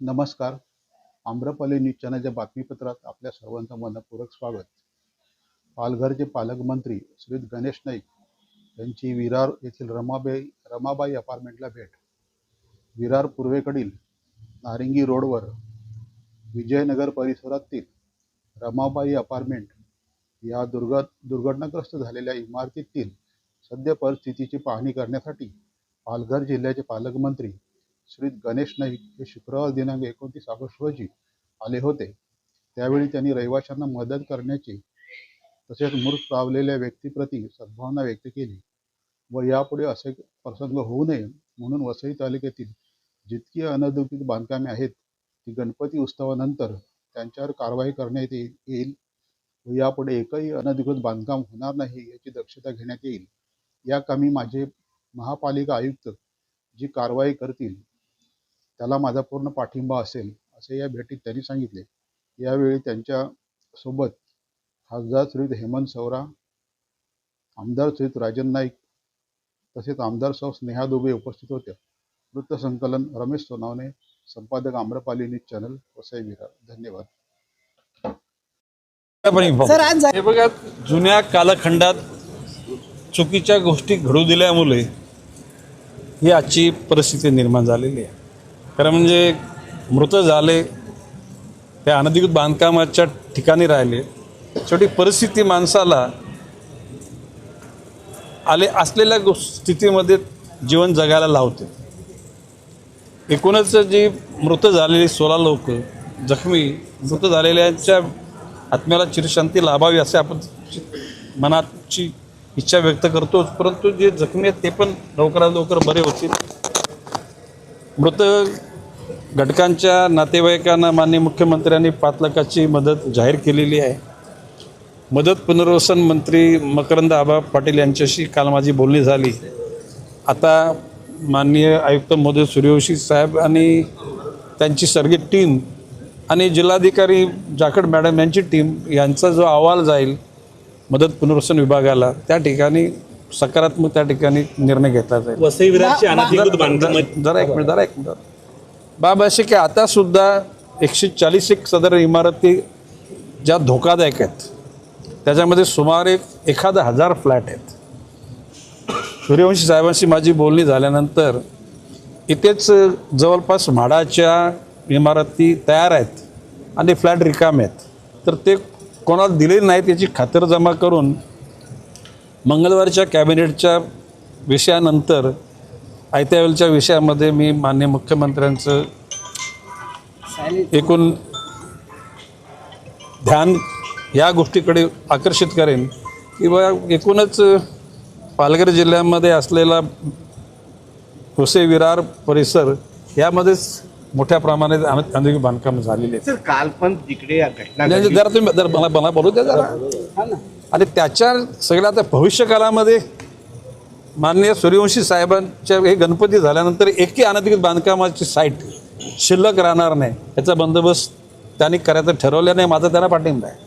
नमस्कार. आम्रपाली न्यूज चॅनलच्या बातमीपत्रात आपल्या सर्वांचं मनपूरक स्वागत. पालघरचे पालकमंत्री श्री गणेश नाईक यांची विरार येथील रमाबाई रमाबाई अपार्टमेंटला भेट. विरार पूर्वेकडील नारिंगी रोडवर विजयनगर परिसरातील रमाबाई अपार्टमेंट या दुर्घ दुर्घटनाग्रस्त झालेल्या इमारतीतील सद्य परिस्थितीची पाहणी करण्यासाठी पालघर जिल्ह्याचे पालकमंत्री श्री गणेश नाईक हे शुक्रवार दिनांक एकोणतीस ऑगस्ट रोजी आले होते. त्यावेळी त्यांनी रहिवाशांना मदत करण्याची तसेच मृत पावलेल्या व्यक्तीप्रती सद्भावना व्यक्त केली. व यापुढे असे प्रसंग होऊ नये म्हणून वसई तालुक्यातील जितकी अनधिकृत बांधकामे आहेत ती गणपती उत्सवानंतर त्यांच्यावर कारवाई करण्यात येईल येईल व यापुढे एकही अनधिकृत बांधकाम होणार नाही याची दक्षता घेण्यात येईल. या कामी माझे महापालिका आयुक्त जी कारवाई करतील त्याला माझा पूर्ण पाठिंबा असेल असे या भेटीत त्यांनी सांगितले. यावेळी त्यांच्यासोबत खासदार श्री हेमंत सवरा आमदार श्री राजन नाईक तसेच आमदार सौ स्नेहा दुबे उपस्थित होत्या वृत्तसंकलन रमेश सोनावणे संपादक आम्रपाली न्यूज चॅनल वसई विरार. धन्यवाद. हे बघा जुन्या कालखंडात चुकीच्या गोष्टी घडू दिल्यामुळे ही आजची परिस्थिती निर्माण झालेली आहे. खरं म्हणजे मृत झाले ते अनधिकृत बांधकामाच्या ठिकाणी राहिले. शेवटी परिस्थिती माणसाला आले असलेल्या गो- स्थितीमध्ये जीवन जगायला लावते. एकूणच जी मृत झालेली सोळा लोक जखमी मृत झालेल्यांच्या आत्म्याला चिरशांती लाभावी असे आपण मनाची इच्छा व्यक्त करतोच. परंतु जे जखमी आहेत ते पण लवकरात लवकर बरे होतील. मृत घटकांच्या नातेवाईकांना माननीय मुख्यमंत्र्यांनी पाच लाखाची मदत जाहीर केलेली आहे. मदत पुनर्वसन मंत्री मकरंद आबा पाटील यांच्याशी काल माझी बोलणी झाली. आता माननीय आयुक्त महोदय सूर्यवंशी साहेब आणि त्यांची सर्गी टीम आणि जिल्हाधिकारी जाखड मॅडम यांची टीम यांचा जो अहवाल जाईल मदत पुनर्वसन विभागाला त्या ठिकाणी सकारात्मक त्या ठिकाणी निर्णय घेतला जाईल. वसई विरारची अनधिकृत बांधकाम जरा जरा एक मिनिट जरा एक मिनिट. बाब असे की आता सुद्धा एकशे चाळीस एक सदर इमारती ज्या धोकादायक आहेत त्याच्यामध्ये सुमारे एखादा हजार फ्लॅट आहेत. सूर्यवंशी साहेबांशी माझी बोलणी झाल्यानंतर इथेच जवळपास म्हाडाच्या इमारती तयार आहेत आणि फ्लॅट रिकामे आहेत. तर ते कोणाला दिले नाहीत याची खातरजमा करून मंगळवारच्या कॅबिनेटच्या विषयानंतर आयत्या वेळच्या विषयामध्ये मी माननीय मुख्यमंत्र्यांचं एकूण ध्यान या गोष्टीकडे आकर्षित करेन किंवा एकूणच पालघर जिल्ह्यामध्ये असलेला वसई विरार परिसर यामध्येच मोठ्या प्रमाणात अनधिकृत बांधकाम झालेले आहेत. काल पण तिकडे. जरा तुम्ही जरा मला मला बोलू द्या जरा. आणि त्याच्या सगळ्या आता भविष्यकाळामध्ये माननीय सूर्यवंशी साहेबांच्या हे गणपती झाल्यानंतर एकही अनधिकृत बांधकामाची साईट शिल्लक राहणार नाही. याचा बंदोबस्त त्यांनी करायचं ठरवल्याने माझा त्यांना पाठिंबा आहे.